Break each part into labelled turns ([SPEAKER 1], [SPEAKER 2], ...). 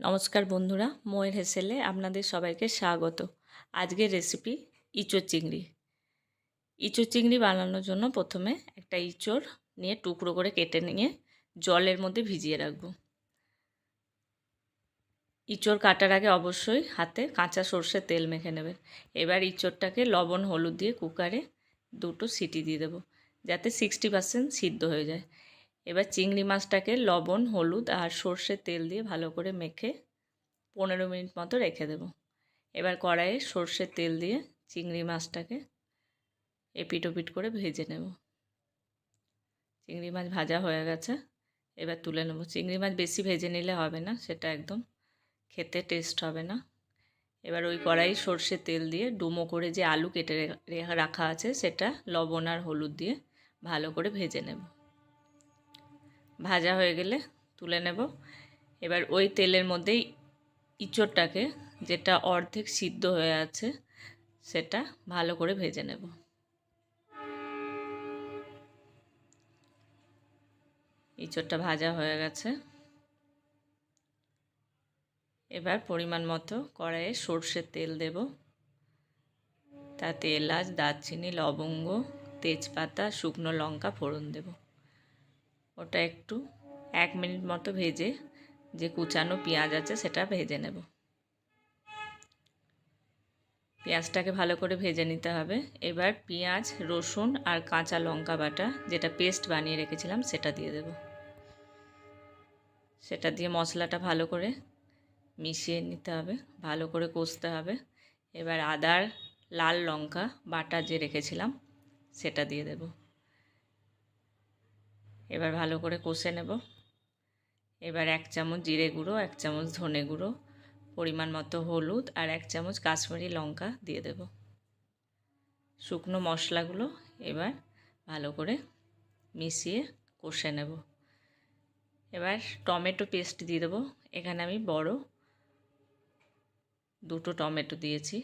[SPEAKER 1] নমস্কার বন্ধুরা, ময়ের হেসেলে আপনাদের সবাইকে স্বাগত। আজকের রেসিপি ইঁচড় চিংড়ি। ইঁচড় চিংড়ি বানানোর জন্য প্রথমে একটা ইঁচড় নিয়ে টুকরো করে কেটে নিয়ে জলের মধ্যে ভিজিয়ে রাখব। ইঁচড় কাটার আগে অবশ্যই হাতে কাঁচা সর্ষের তেল মেখে নেবেন। এবার ইঁচড়টাকে লবণ, হলুদ দিয়ে কুকারে দুটো সিটি দিয়ে দেবো, যাতে সিক্সটি পার্সেন্ট সিদ্ধ হয়ে যায়। এবার চিংড়ি মাছটাকে লবণ, হলুদ আর সর্ষের তেল দিয়ে ভালো করে মেখে পনেরো মিনিট মতো রেখে দেব। এবার কড়াইয়ে সর্ষের তেল দিয়ে চিংড়ি মাছটাকে এপিট ওপিট করে ভেজে নেব। চিংড়ি মাছ ভাজা হয়ে গেছে, এবার তুলে নেব। চিংড়ি মাছ বেশি ভেজে নিলে হবে না, সেটা একদম খেতে টেস্ট হবে না। এবার ওই কড়াই সর্ষের তেল দিয়ে ডুমো করে যে আলু কেটে রাখা আছে, সেটা লবণ আর হলুদ দিয়ে ভালো করে ভেজে নেব। ভাজা হয়ে গেলে তুলে নেব। এবার ওই তেলের মধ্যেই ইঁচড়টাকে, যেটা অর্ধেক সিদ্ধ হয়ে আছে, সেটা ভালো করে ভেজে নেব। ইঁচড়টা ভাজা হয়ে গেছে। এবার পরিমাণ মতো কড়াইয়ে সর্ষের তেল দেব। তাতে এলাচ, দারচিনি, লবঙ্গ, তেজপাতা, শুকনো লঙ্কা, ফোড়ন দেবো। ওটা একটু এক মিনিট মতো ভেজে যে কুচানো পেঁয়াজ আছে সেটা ভেজে নেব। পেঁয়াজটাকে ভালো করে ভেজে নিতে হবে। এবার পেঁয়াজ, রসুন আর কাঁচা লঙ্কা বাটা যেটা পেস্ট বানিয়ে রেখেছিলাম সেটা দিয়ে দেব। সেটা দিয়ে মশলাটা ভালো করে মিশিয়ে নিতে হবে, ভালো করে কষতে হবে। এবার আদার লাল লঙ্কা বাটা যে রেখেছিলাম সেটা দিয়ে দেবো। এবার ভালো করে কষে নেব। এবার এক চামচ জিরে গুঁড়ো, এক চামচ ধনে গুঁড়ো, পরিমাণ মতো হলুদ আর এক চামচ কাশ্মীরি লঙ্কা দিয়ে দেব। শুকনো মশলাগুলো এবার ভালো করে মিশিয়ে কষে নেব। এবার টমেটো পেস্ট দিয়ে দেবো। এখানে আমি বড় দুটো টমেটো দিয়েছি।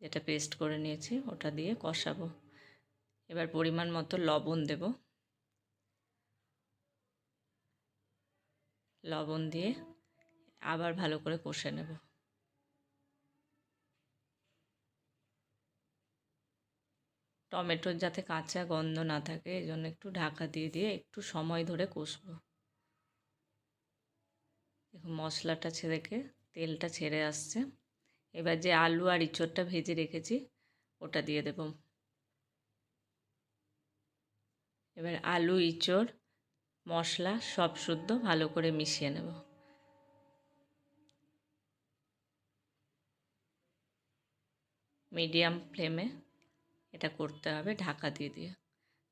[SPEAKER 1] যেটা পেস্ট করে নিয়েছি, ওটা দিয়ে কষাবো। এবার পরিমাণ মতো লবণ দেবো। লবণ দিয়ে আবার ভালো করে কষে নেব। টমেটোর যাতে কাঁচা গন্ধ না থাকে, এই জন্য একটু ঢাকা দিয়ে দিয়ে একটু সময় ধরে কষবো। দেখুন, মশলাটা ছেড়েকে তেলটা ছেড়ে আসছে। এবার যে আলু আর ইঁচড়টা ভেজে রেখেছি, ওটা দিয়ে দেব। এবার আলু, ইঁচড় মশলা সব শুদ্ধ, ভালো করে মিশিয়ে নেব। মিডিয়াম ফ্লেমে এটা করতে হবে ঢাকা দিয়ে দিয়ে,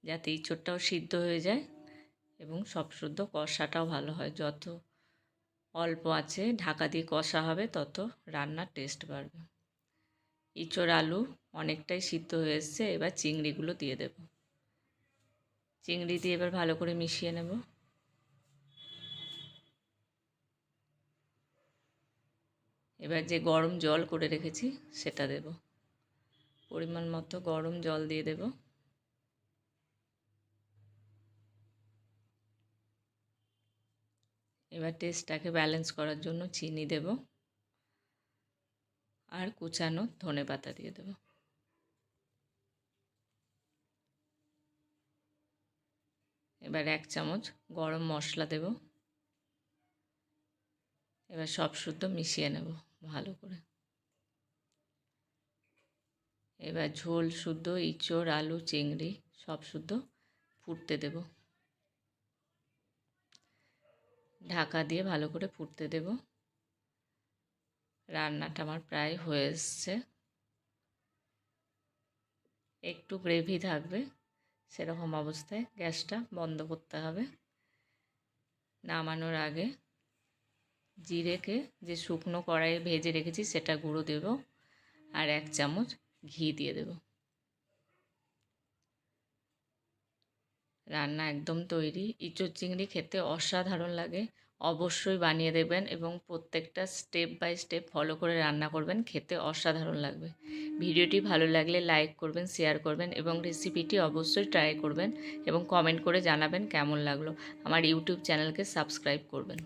[SPEAKER 1] যাতে ইঁচড়টাও সিদ্ধ হয়ে যায় এবং সব শুদ্ধ কষাটাও ভালো হয়। যত অল্প আছে, ঢাকা দিয়ে কষা হবে, তত রান্নার টেস্ট বাড়বে। ইঁচড় আলু অনেকটাই সিদ্ধ হয়ে এসছে, এবার চিংড়িগুলো দিয়ে দেবো। চিংড়ি দিয়ে এবার ভালো করে মিশিয়ে নেব। এবার যে গরম জল করে রেখেছি, সেটা দেব। পরিমাণ মতো গরম জল দিয়ে দেব। এবার টেস্টটাকে ব্যালেন্স করার জন্য চিনি দেব। আর কুচানো ধনে পাতা দিয়ে দেবো। এবার এক চামচ গরম মশলা দেব। এবার সব শুদ্ধ মিশিয়ে নেব ভালো করে। এবার ঝোল শুদ্ধ, ইঁচড়, আলু, চিংড়ি সব শুদ্ধ ফুটতে দেব। ঢাকা দিয়ে ভালো করে ফুটতে দেব। রান্নাটা আমার প্রায় হয়ে এসছে। একটু গ্রেভি থাকবে। সেরকম অবস্থায় গ্যাসটা বন্ধ করতে হবে। নামানোর আগে জিরেকে যে শুকনো কড়াইয়ে ভেজে রেখেছি সেটা গুঁড়ো দেব আর এক চামচ ঘি দিয়ে দেব। রান্না একদম তৈরি। ইঁচড় চিংড়ি খেতে অসাধারণ লাগে। অবশ্যই বানিয়ে দেবেন এবং প্রত্যেকটা স্টেপ বাই স্টেপ ফলো করে রান্না করবেন, খেতে অসাধারণ লাগবে। ভিডিওটি ভালো লাগলে লাইক করবেন শেয়ার করবেন এবং রেসিপিটি অবশ্যই ট্রাই করবেন এবং কমেন্ট করে জানাবেন কেমন লাগল। আমার ইউটিউব চ্যানেলকে সাবস্ক্রাইব করবেন।